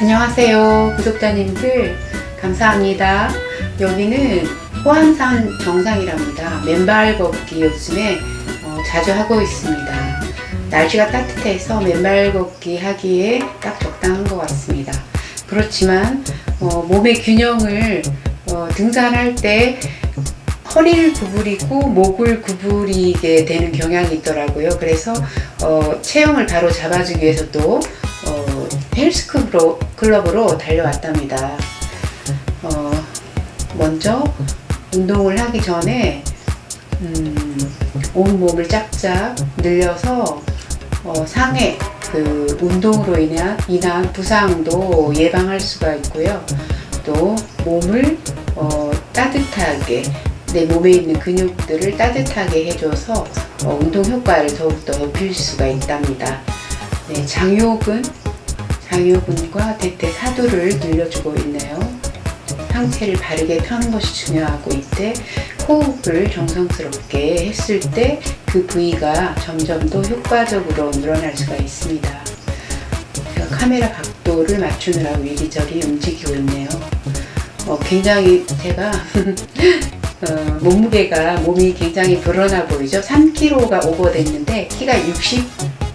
안녕하세요 구독자님들. 감사합니다. 여기는 호암산 정상이랍니다. 맨발 걷기 요즘에 어, 자주 하고 있습니다. 날씨가 따뜻해서 맨발 걷기 하기에 딱 적당한 것 같습니다. 그렇지만 어, 몸의 균형을 어, 등산할 때 허리를 구부리고 목을 구부리게 되는 경향이 있더라고요. 그래서 어, 체형을 바로 잡아주기 위해서 또 어, 헬스 클럽으로, 클럽으로 달려왔답니다. 어, 먼저 운동을 하기 전에 음, 온 몸을 쫙쫙 늘려서 어, 상해 그 운동으로 인한, 인한 부상도 예방할 수가 있고요. 또 몸을 어, 따뜻하게 내 몸에 있는 근육들을 따뜻하게 해줘서 어, 운동 효과를 더욱더 높일 수가 있답니다. 네, 장요근, 장요근과 대퇴사두를 늘려주고 있네요. 상체를 바르게 펴는 것이 중요하고 이때 호흡을 정성스럽게 했을 때 그 부위가 점점 더 효과적으로 늘어날 수가 있습니다. 제가 카메라 각도를 맞추느라고 이리저리 움직이고 있네요. 어, 굉장히 제가 어, 몸무게가 몸이 굉장히 불어나 보이죠. 3kg가 오버됐는데 키가 60,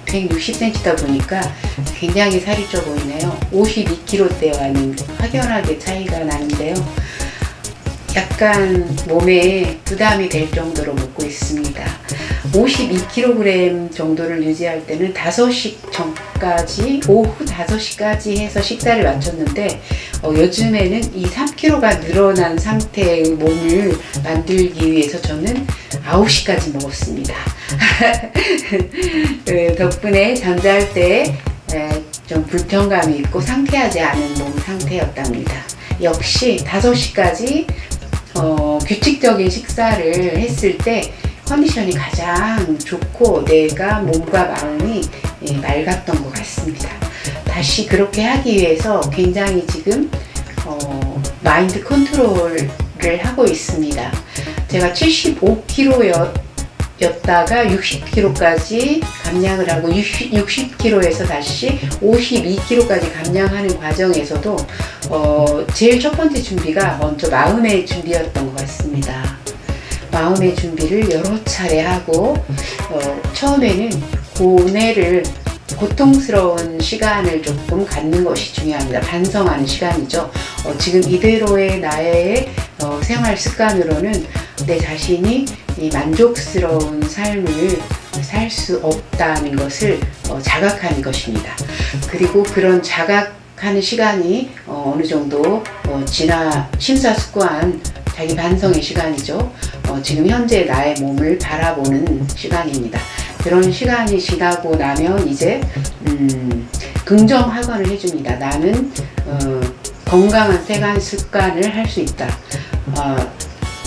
160cm다 보니까 굉장히 살이 쪄 보이네요. 52kg대와 는 확연하게 차이가 나는데요. 약간 몸에 부담이 될 정도로 먹고 있습니다. 52kg 정도를 유지할 때는 5시 전까지, 오후 5시까지 해서 식사를 마쳤는데, 어, 요즘에는 이 3kg가 늘어난 상태의 몸을 만들기 위해서 저는 9시까지 먹었습니다. 그 덕분에 잠잘 때 좀 불편감이 있고 상쾌하지 않은 몸 상태였답니다. 역시 5시까지 어, 규칙적인 식사를 했을 때 컨디션이 가장 좋고 내가 몸과 마음이 예, 맑았던 것 같습니다. 다시 그렇게 하기 위해서 굉장히 지금 어, 마인드 컨트롤을 하고 있습니다. 제가 75kg 였 다가 60kg까지 감량을 하고 60, 60kg에서 다시 52kg까지 감량하는 과정에서도 어, 제일 첫 번째 준비가 먼저 마음의 준비였던 것 같습니다. 마음의 준비를 여러 차례 하고 어, 처음에는 고뇌를 고통스러운 시간을 조금 갖는 것이 중요합니다. 반성하는 시간이죠. 어, 지금 이대로의 나의 어, 생활 습관으로는 내 자신이 이 만족스러운 삶을 살 수 없다는 것을 어, 자각하는 것입니다. 그리고 그런 자각하는 시간이 어, 어느 정도 어, 지나 심사숙고한 자기 반성의 시간이죠. 어, 지금 현재 나의 몸을 바라보는 시간입니다. 그런 시간이 지나고 나면 이제 음, 긍정 확언을 해줍니다. 나는 어, 건강한 생활 습관을 할 수 있다. 어,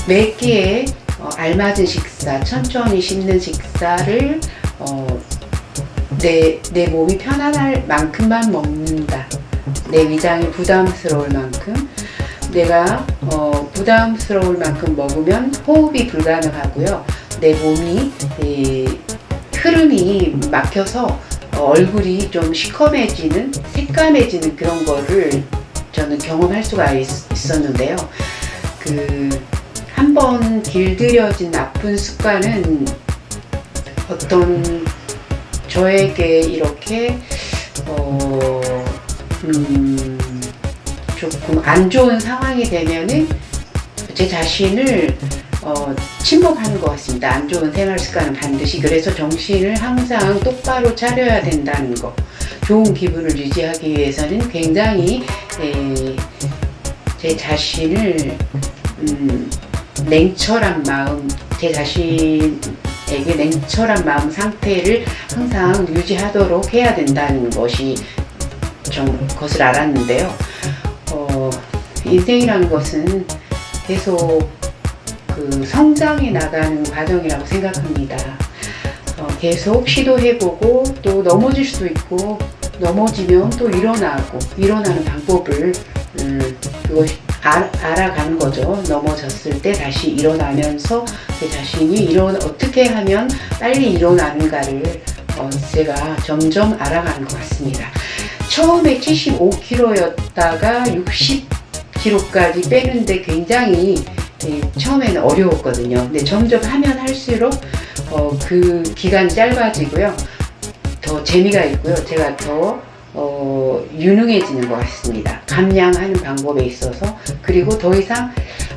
매 끼에 어, 알맞은 식사, 천천히 씹는 식사를 어, 내, 내 몸이 편안할 만큼만 먹는다. 내 위장이 부담스러울 만큼 내가 어, 부담스러울 만큼 먹으면 호흡이 불가능하고요. 내 몸이 이, 흐름이 막혀서 어, 얼굴이 좀 시커매지는 새까매지는 그런 거를 저는 경험할 수가 있, 있었는데요. 그 한번 길들여진 나쁜 습관은 어떤 저에게 이렇게 어, 음, 조금 안 좋은 상황이 되면은 제 자신을 어, 침묵하는 것 같습니다. 안 좋은 생활 습관은 반드시 그래서 정신을 항상 똑바로 차려야 된다는 거. 좋은 기분을 유지하기 위해서는 굉장히 에, 제 자신을 음, 냉철한 마음, 제 자신에게 냉철한 마음 상태를 항상 유지하도록 해야 된다는 것이 좀 것을 알았는데요. 어, 인생이라는 것은 계속 그 성장해 나가는 과정이라고 생각합니다. 어, 계속 시도해보고 또 넘어질 수도 있고 넘어지면 또 일어나고 일어나는 방법을 음, 그것 알아가는 거죠. 넘어졌을 때 다시 일어나면서 제 자신이 일어 어떻게 하면 빨리 일어나는가를 어, 제가 점점 알아가는 것 같습니다. 처음에 75kg였다가 60kg까지 빼는데 굉장히 예, 처음에는 어려웠거든요. 근데 점점 하면 할수록 어, 그 기간이 짧아지고요. 더 재미가 있고요. 제가 더 어, 유능해지는 것 같습니다. 감량하는 방법에 있어서 그리고 더 이상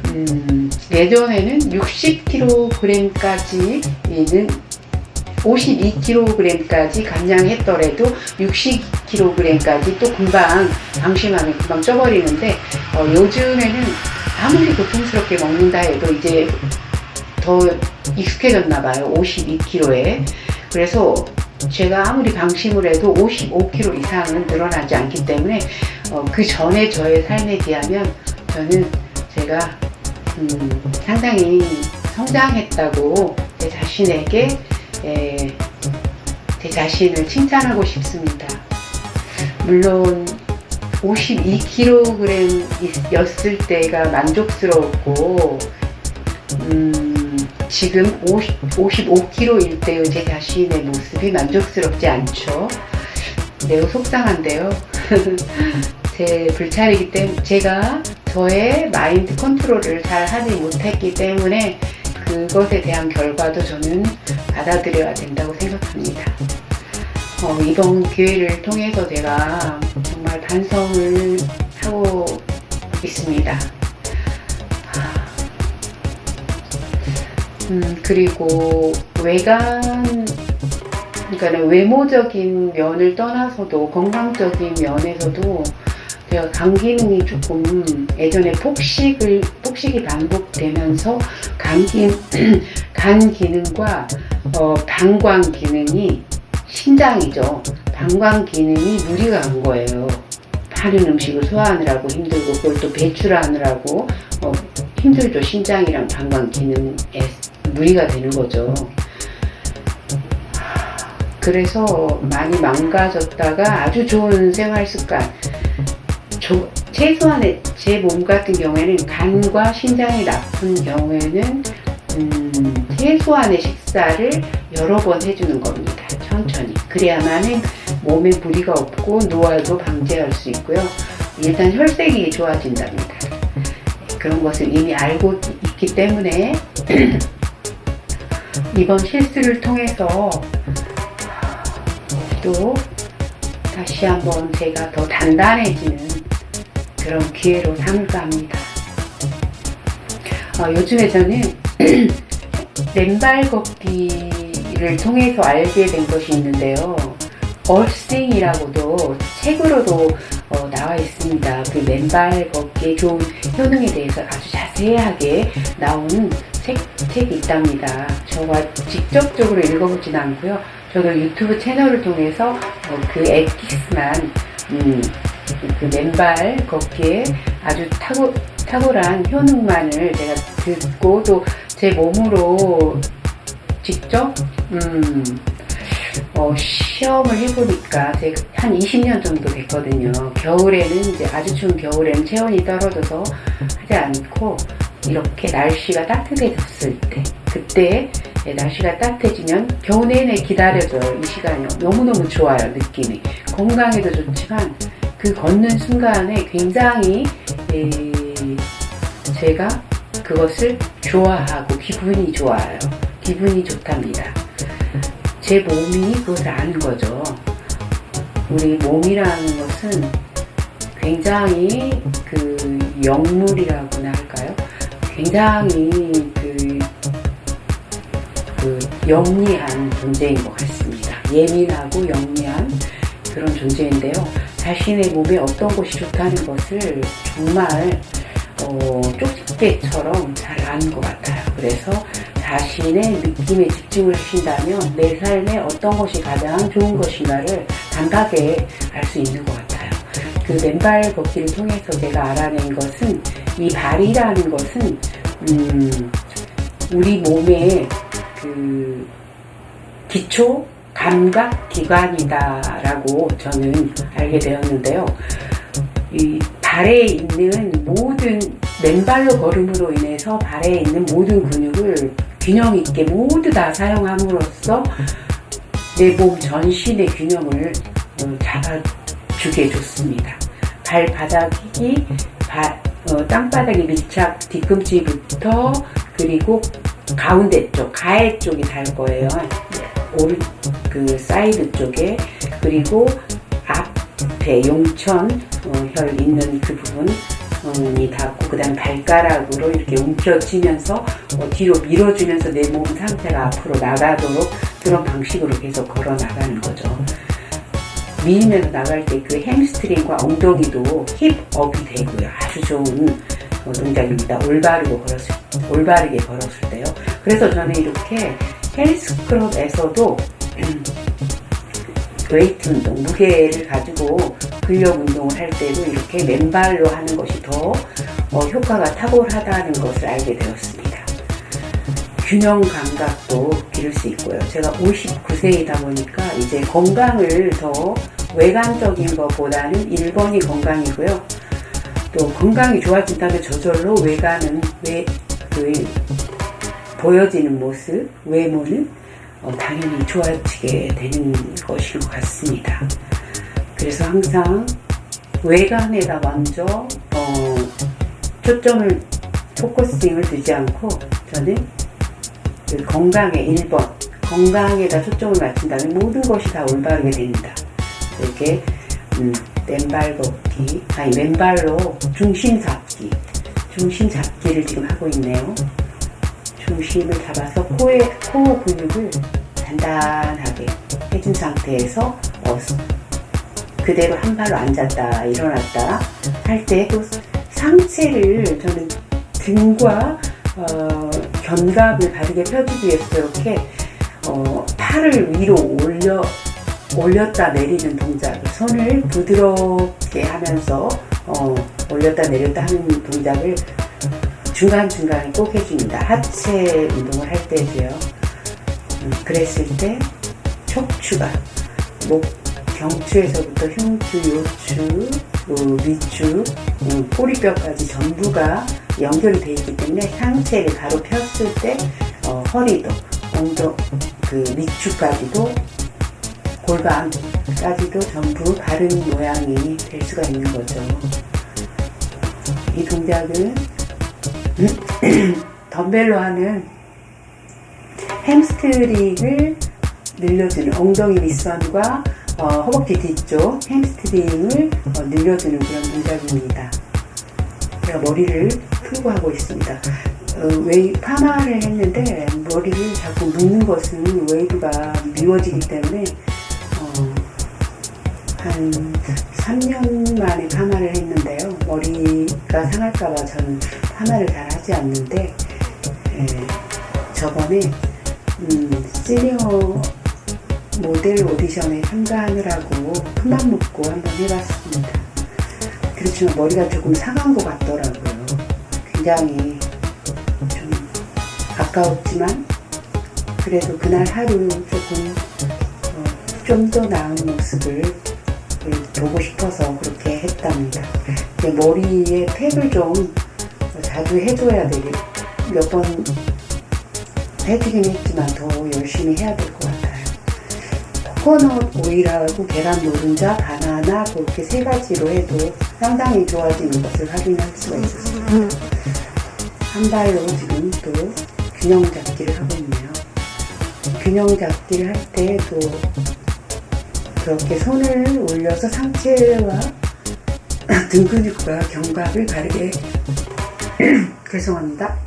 음, 예전에는 60kg까지는 52kg까지 감량했더라도 60kg까지 또 금방 방심하면 금방 쪄버리는데 어, 요즘에는 아무리 고통스럽게 먹는다 해도 이제 더 익숙해졌나 봐요. 52kg에. 그래서 제가 아무리 방심을 해도 55kg 이상은 늘어나지 않기 때문에 어, 그 전에 저의 삶에 비하면 저는 제가 음, 상당히 성장했다고 제 자신에게 에, 제 자신을 칭찬하고 싶습니다. 물론 52kg이었을 때가 만족스러웠고 음, 지금 50, 55kg일 때의 제 자신의 모습이 만족스럽지 않죠. 매우 속상한데요. 제 불찰이기 때문에 제가 저의 마인드 컨트롤을 잘 하지 못했기 때문에 그것에 대한 결과도 저는 받아들여야 된다고 생각합니다. 어, 이번 기회를 통해서 제가 정말 반성을 하고 있습니다. 음, 그리고 외관, 그러니까 외모적인 면을 떠나서도 건강적인 면에서도 제가 간 기능이 조금 예전에 폭식을, 폭식이 반복되면서 간, 기, 간 기능과 어, 방광 기능이 신장이죠. 방광 기능이 무리가 간 거예요. 많은 음식을 소화하느라고 힘들고 그걸 또 배출하느라고 어, 힘들죠. 신장이랑 방광 기능에 무리가 되는 거죠. 그래서 많이 망가졌다가 아주 좋은 생활 습관. 조- 최소한의 제 몸 같은 경우에는 간과 신장이 나쁜 경우에는 음, 최소한의 식사를 여러 번 해주는 겁니다. 천천히. 그래야만은 몸에 무리가 없고 노화도 방지할 수 있고요. 일단 혈색이 좋아진답니다. 그런 것을 이미 알고 있기 때문에 이번 실수를 통해서 또 다시 한번 제가 더 단단해지는 그런 기회로 삼을까 합니다. 어, 요즘에 저는 맨발 걷기를 통해서 알게 된 것이 있는데요. 얼싱이라고도 책으로도 어, 나와 있습니다. 그 맨발 걷기의 좋은 효능에 대해서 아주 자세하게 나온 책, 책이 있답니다. 저가 직접적으로 읽어보진 않고요. 저도 유튜브 채널을 통해서 어, 그 엑기스만 음, 그 맨발 걷기에 아주 탁월, 탁월한 효능만을 제가 듣고 또 제 몸으로 직접 음, 어, 시험을 해보니까 제가 한 20년 정도 됐거든요. 겨울에는 이제 아주 추운 겨울에는 체온이 떨어져서 하지 않고 이렇게 날씨가 따뜻해졌을 때 그때 네, 날씨가 따뜻해지면 겨우 내내 기다려져요. 이 시간이 너무너무 좋아요. 느낌이. 건강에도 좋지만 그 걷는 순간에 굉장히 에, 제가 그것을 좋아하고 기분이 좋아요. 기분이 좋답니다. 제 몸이 그것을 아는 거죠. 우리 몸이라는 것은 굉장히 그 영물이라고나 할까요? 굉장히 그, 그 영리한 존재인 것 같습니다. 예민하고 영리한 그런 존재인데요. 자신의 몸에 어떤 것이 좋다는 것을 정말 어, 쪽집게처럼 잘 아는 것 같아요. 그래서 자신의 느낌에 집중을 하신다면 내 삶에 어떤 것이 가장 좋은 것인가를 단박에 알 수 있는 것 같아요. 그 맨발 걷기를 통해서 제가 알아낸 것은 이 발이라는 것은 음, 우리 몸의 그 기초 감각 기관이다라고 저는 알게 되었는데요. 이 발에 있는 모든 맨발로 걸음으로 인해서 발에 있는 모든 근육을 균형 있게 모두 다 사용함으로써 내 몸 전신의 균형을 어, 잡아 주게 좋습니다. 발바닥이 바, 어, 땅바닥에 밀착 뒤꿈치부터 그리고 가운데 쪽 가해 쪽이 닿을 거예요. 오른 그 사이드 쪽에 그리고 앞에 용천 어, 혈 있는 그 부분이 닿고 그다음 발가락으로 이렇게 움켜쥐면서 어, 뒤로 밀어주면서 내 몸 상태가 앞으로 나가도록 그런 방식으로 계속 걸어 나가는 거죠. 밀면서 나갈 때 그 햄스트링과 엉덩이도 힙업이 되고요. 아주 좋은 어, 동작입니다. 올바르고 걸었을, 올바르게 걸었을 때요. 그래서 저는 이렇게 헬스클럽에서도 음, 웨이트 운동, 무게를 가지고 근력 운동을 할 때도 이렇게 맨발로 하는 것이 더 어, 효과가 탁월하다는 것을 알게 되었습니다. 균형 감각도 기를 수 있고요. 제가 59세이다 보니까 이제 건강을 더 외관적인 것보다는 1번이 건강이고요. 또 건강이 좋아진다면 저절로 외관은 왜, 그, 보여지는 모습, 외모는 어, 당연히 좋아지게 되는 것인 것 같습니다. 그래서 항상 외관에다 먼저 어, 초점을 포커싱을 두지 않고 저는 그 건강의 1번 건강에다 초점을 맞춘다면 모든 것이 다 올바르게 됩니다. 이렇게 음, 맨발 걷기 아니 맨발로 중심 잡기 중심 잡기를 지금 하고 있네요. 중심을 잡아서 코의 코 근육을 단단하게 해준 상태에서 어, 그대로 한 발로 앉았다 일어났다 할 때 또 상체를 저는 등과 어, 견갑을 바르게 펴주기 위해서 이렇게 어, 팔을 위로 올려 올렸다 내리는 동작 손을 부드럽게 하면서 어, 올렸다 내렸다 하는 동작을 중간중간에 꼭 해줍니다. 하체 운동을 할 때도요. 음, 그랬을 때 척추가 목 경추에서부터 흉추, 요추, 어, 밑추, 음, 꼬리뼈까지 전부가 연결이 되어 있기 때문에 상체를 가로 폈을 때 어, 허리도 엉덩 그 밑추까지도 골반까지도 전부 바른 모양이 될 수가 있는 거죠. 이 동작은 덤벨로 하는 햄스트링을 늘려주는 엉덩이 밑선과 어, 허벅지 뒤쪽 햄스트링을 어, 늘려주는 그런 동작입니다. 제가 머리를 풀고 하고 있습니다. 어, 웨이 파마를 했는데 머리를 자꾸 묶는 것은 웨이브가 미워지기 때문에 어, 한 3년 만에 파마를 했는데요. 머리가 상할까봐 저는 파마를 잘 하지 않는데 에, 저번에 음, 시니어 모델 오디션에 참가하느라고 큰맘 먹고 한번 해봤습니다. 그렇지만 머리가 조금 상한 것 같더라고요. 굉장히 좀 아까웠지만 그래도 그날 하루 조금 어, 좀더 나은 모습을 보고 싶어서 그렇게 했답니다. 머리에 팩을 좀 자주 해줘야 되겠, 몇번 해주긴 했지만 더 열심히 해야 될 것 같아요. 코코넛 오일하고 계란 노른자, 바나나 그렇게 세 가지로 해도 상당히 좋아지는 것을 확인할 수가 있었습니다. 한 발로 지금 또 균형 잡기를 하고 있네요. 균형 잡기를 할 때 또 그렇게 손을 올려서 상체와 등 근육과 견갑을 바르게 죄송합니다.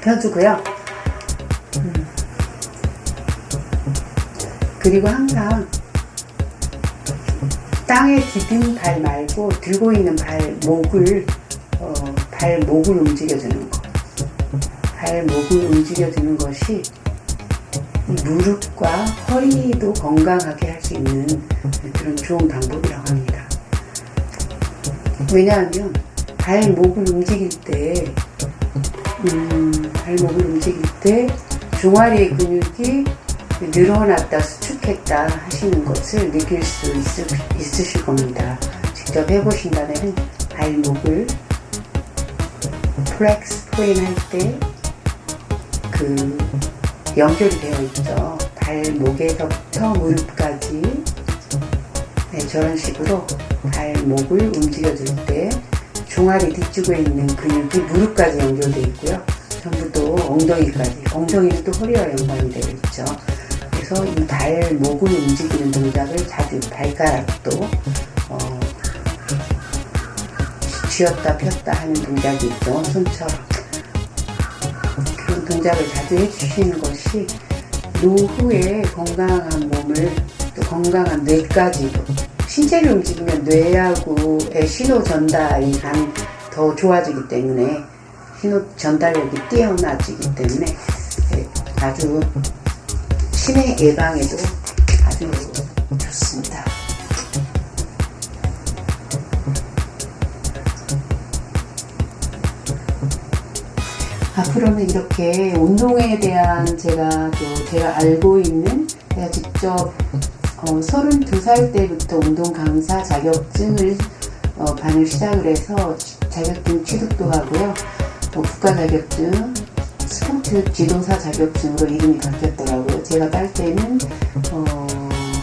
펴주고요. 그리고 항상 땅에 디딘 발 말고 들고 있는 발목을 어, 발목을 움직여주는 것. 발목을 움직여주는 것이 이 무릎과 허리도 건강하게 할 수 있는 그런 좋은 방법이라고 합니다. 왜냐하면 발목을 움직일 때, 음, 발목을 움직일 때 종아리 근육이 늘어났다, 했다 하시는 것을 느낄 수 있을, 있으실 겁니다. 직접 해보신다면 발목을 플렉스 포인 할 때 그 연결이 되어 있죠. 발목에서부터 무릎까지 네, 네, 저런 식으로 발목을 움직여줄 때 종아리 뒤쪽에 있는 근육이 무릎까지 연결되어 있고요. 전부 또 엉덩이까지. 엉덩이는 또 허리와 연관이 되어 있죠. 그래서 이 발 목을 움직이는 동작을 자주 발가락도 어, 쥐었다 폈다 하는 동작이 있죠. 손처럼. 그런 동작을 자주 해주시는 것이 노후에 건강한 몸을 또 건강한 뇌까지도 신체를 움직이면 뇌하고의 신호 전달이 간- 더 좋아지기 때문에 신호 전달력이 뛰어나지기 때문에 예, 아주 치매 예방에도 아주 좋습니다. 앞으로는 이렇게 운동에 대한 제가 또 제가 알고 있는 제가 직접 어, 32살 때부터 운동 강사 자격증을 어, 반을 시작을 해서 자격증 취득도 하고요. 또 국가 자격증, 스포츠 지도사 자격증으로 이름이 바뀌었더라고요. 제가 딸 때는 어,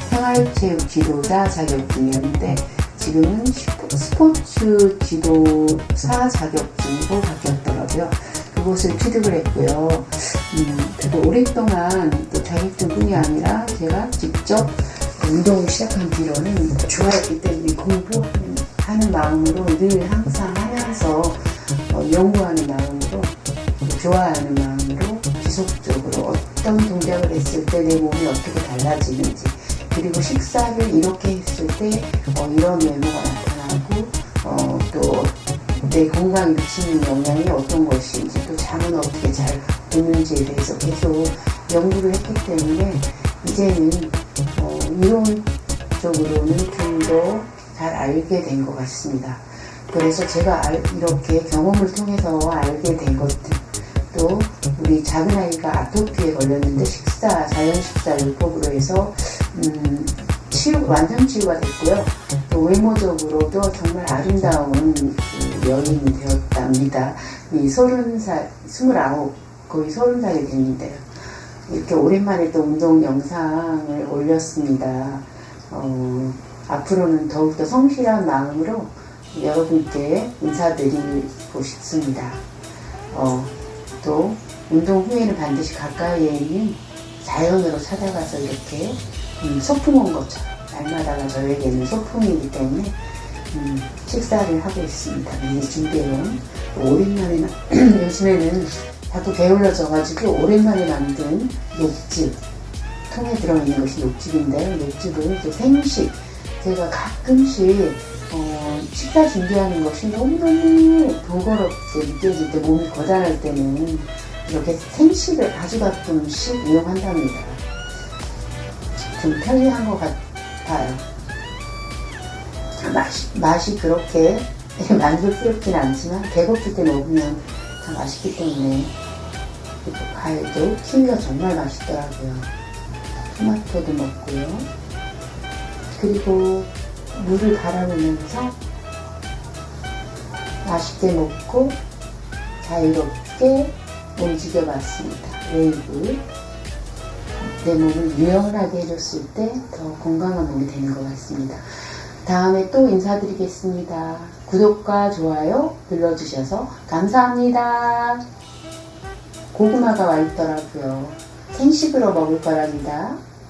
생활체육 지도자 자격증이었는데 지금은 스포- 스포츠 지도사 자격증으로 바뀌었더라고요. 그것을 취득을 했고요. 음, 그리고 오랫동안 또 자격증뿐이 아니라 제가 직접 운동을 시작한 뒤로는 좋아했기 때문에 공부하는 하는 마음으로 늘 항상 하면서 달라지는지 그리고 식사를 이렇게 했을 때 어, 이런 외모가 나타나고 어, 또내 건강에 미치는 영향이 어떤 것인지 또 잠은 어떻게 잘 오는지에 대해서 계속 연구를 했기 때문에 이제는 어, 이론적으로는 좀 더 잘 알게 된 것 같습니다. 그래서 제가 알- 이렇게 경험을 통해서 알게 된 것들 또 우리 작은 아이가 아토피에 걸렸는데 식사 자연 식사 율법으로 해서 음, 치유 완전 치유가 됐고요. 또 외모적으로도 정말 아름다운 그 여인이 되었답니다. 이 서른 살, 스물아홉 거의 서른 살이 됐는데요. 이렇게 오랜만에 또 운동 영상을 올렸습니다. 어, 앞으로는 더욱더 성실한 마음으로 여러분께 인사드리고 싶습니다. 어, 또 운동 후에는 반드시 가까이에 있는 자연으로 찾아가서 이렇게 음, 소풍 온 것처럼 날마다가 저에게는 소풍이기 때문에 음, 식사를 하고 있습니다. 미리 준비해온 오랜만에 나- 요즘에는 자꾸 게을러져가지고 오랜만에 만든 녹즙 통에 들어있는 것이 녹즙인데요. 녹즙은 또 생식 제가 가끔씩 어, 식사 준비하는 것이 너무너무 번거롭게 느껴질 때 몸이 고단할 때는 이렇게 생식을 아주 가끔씩 이용한답니다. 좀 편리한 것 같아요. 맛이, 맛이 그렇게 만족스럽진 않지만 배고플 때 먹으면 참 맛있기 때문에 과일도 키위가 정말 맛있더라고요. 토마토도 먹고요. 그리고 물을 갈아보면서 맛있게 먹고 자유롭게 움직여 봤습니다. 웨이브. 내 몸을 유연하게 해줬을 때 더 건강한 몸이 되는 것 같습니다. 다음에 또 인사드리겠습니다. 구독과 좋아요 눌러주셔서 감사합니다. 고구마가 와 있더라고요. 생식으로 먹을 거랍니다.